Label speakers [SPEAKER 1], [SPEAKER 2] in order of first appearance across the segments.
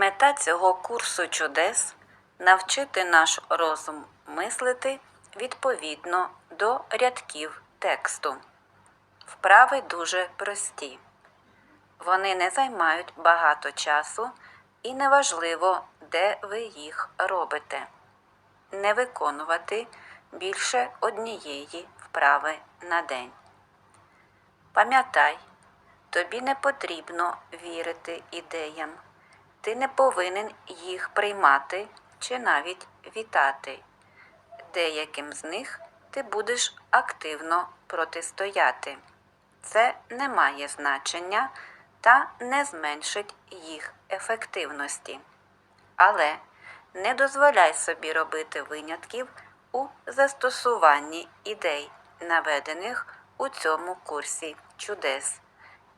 [SPEAKER 1] Мета цього курсу чудес навчити наш розум мислити відповідно до рядків тексту. Вправи дуже прості. Вони не займають багато часу і неважливо, де ви їх робите. Не виконувати більше однієї вправи на день. Пам'ятай, тобі не потрібно вірити ідеям. Ти не повинен їх приймати чи навіть вітати. Деяким з них ти будеш активно протистояти. Це не має значення та не зменшить їх ефективності. Але не дозволяй собі робити винятків у застосуванні ідей, наведених у цьому курсі чудес,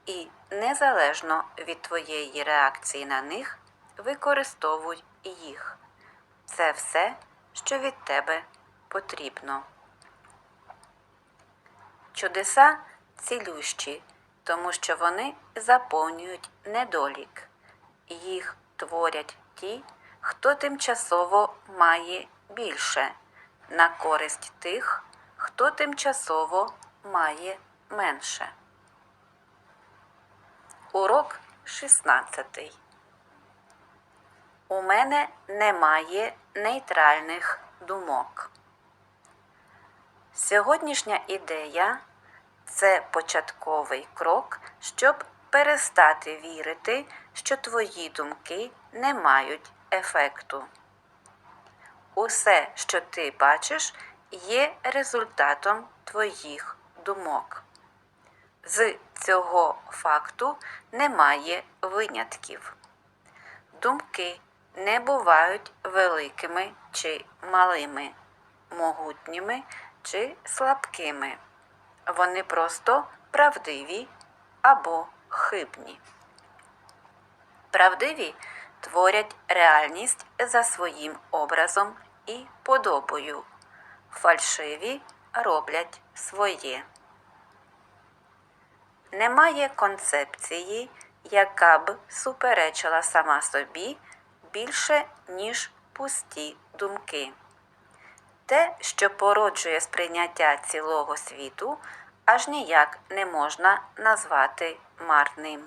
[SPEAKER 1] і незалежно від твоєї реакції на них, використовуй їх. Це все, що від тебе потрібно. Чудеса цілющі, тому що вони заповнюють недолік. Їх творять ті, хто тимчасово має більше, на користь тих, хто тимчасово має менше. Урок 16. У мене немає нейтральних думок. Сьогоднішня ідея це початковий крок, щоб перестати вірити, що твої думки не мають ефекту. Усе, що ти бачиш, є результатом твоїх думок. З цього факту немає винятків. Думки не бувають великими чи малими, могутніми чи слабкими. Вони просто правдиві або хибні. Правдиві творять реальність за своїм образом і подобою. Фальшиві роблять своє. Немає концепції, яка б суперечила сама собі більше, ніж пусті думки. Те, що породжує сприйняття цілого світу, аж ніяк не можна назвати марним.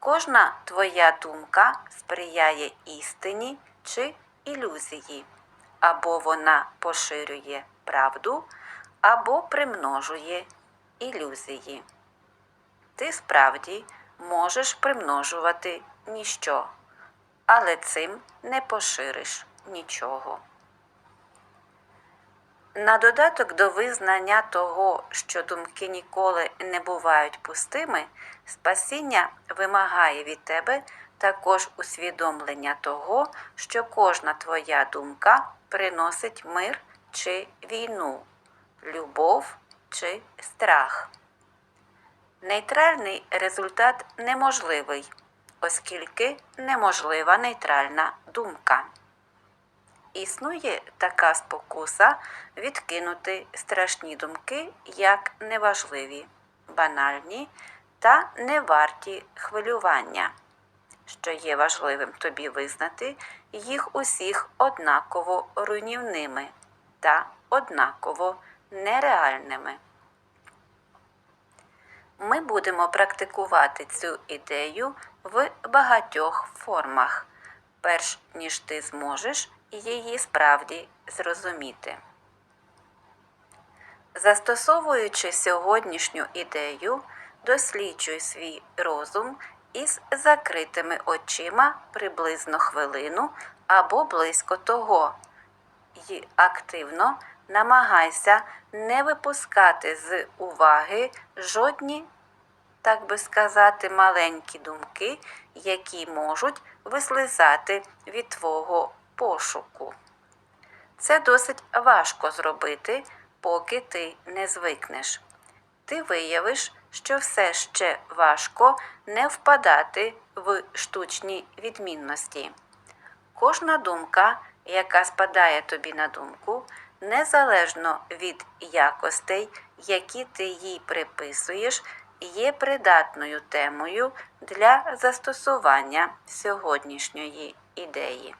[SPEAKER 1] Кожна твоя думка сприяє істині чи ілюзії, або вона поширює правду, або примножує ілюзії. Ти справді можеш примножувати ніщо, але цим не пошириш нічого. На додаток до визнання того, що думки ніколи не бувають пустими, спасіння вимагає від тебе також усвідомлення того, що кожна твоя думка приносить мир чи війну, любов чи страх. Нейтральний результат неможливий, оскільки неможлива нейтральна думка. Існує така спокуса відкинути страшні думки як неважливі, банальні та неварті хвилювання, що є важливим тобі визнати їх усіх однаково руйнівними та однаково нереальними. Ми будемо практикувати цю ідею в багатьох формах, перш ніж ти зможеш її справді зрозуміти. Застосовуючи сьогоднішню ідею, досліджуй свій розум із закритими очима приблизно хвилину або близько того, і активно намагайся не випускати з уваги жодні, так би сказати, маленькі думки, які можуть вислизати від твого пошуку. Це досить важко зробити, поки ти не звикнеш. Ти виявиш, що все ще важко не впадати в штучні відмінності. Кожна думка, яка спадає тобі на думку, незалежно від якостей, які ти їй приписуєш, є придатною темою для застосування сьогоднішньої ідеї.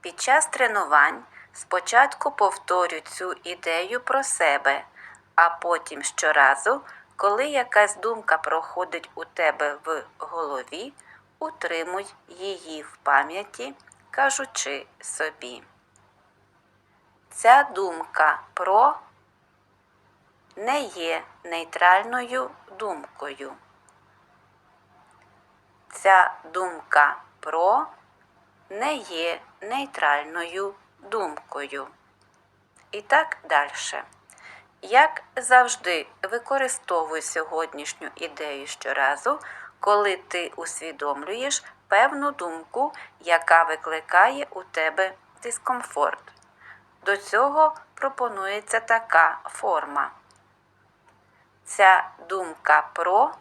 [SPEAKER 1] Під час тренувань спочатку повторюй цю ідею про себе, а потім щоразу, коли якась думка проходить у тебе в голові, утримуй її в пам'яті, кажучи собі. Ця думка про не є нейтральною думкою. Ця думка про не є нейтральною думкою. І так далі. Як завжди, використовуй сьогоднішню ідею щоразу, коли ти усвідомлюєш певну думку, яка викликає у тебе дискомфорт. До цього пропонується така форма. Ця думка про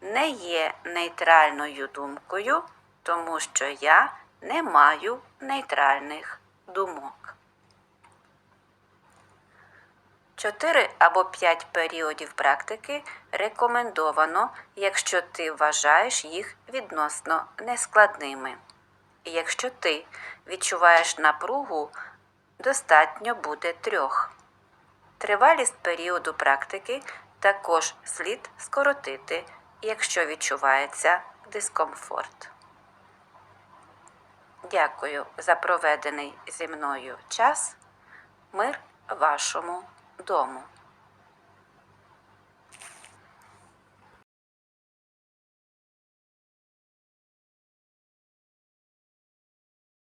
[SPEAKER 1] не є нейтральною думкою, тому що я не маю нейтральних думок. Чотири або п'ять періодів практики рекомендовано, якщо ти вважаєш їх відносно нескладними. Якщо ти відчуваєш напругу, достатньо буде трьох. Тривалість періоду практики також слід скоротити, якщо відчувається дискомфорт. Дякую за проведений зі мною час. Мир вашому дому.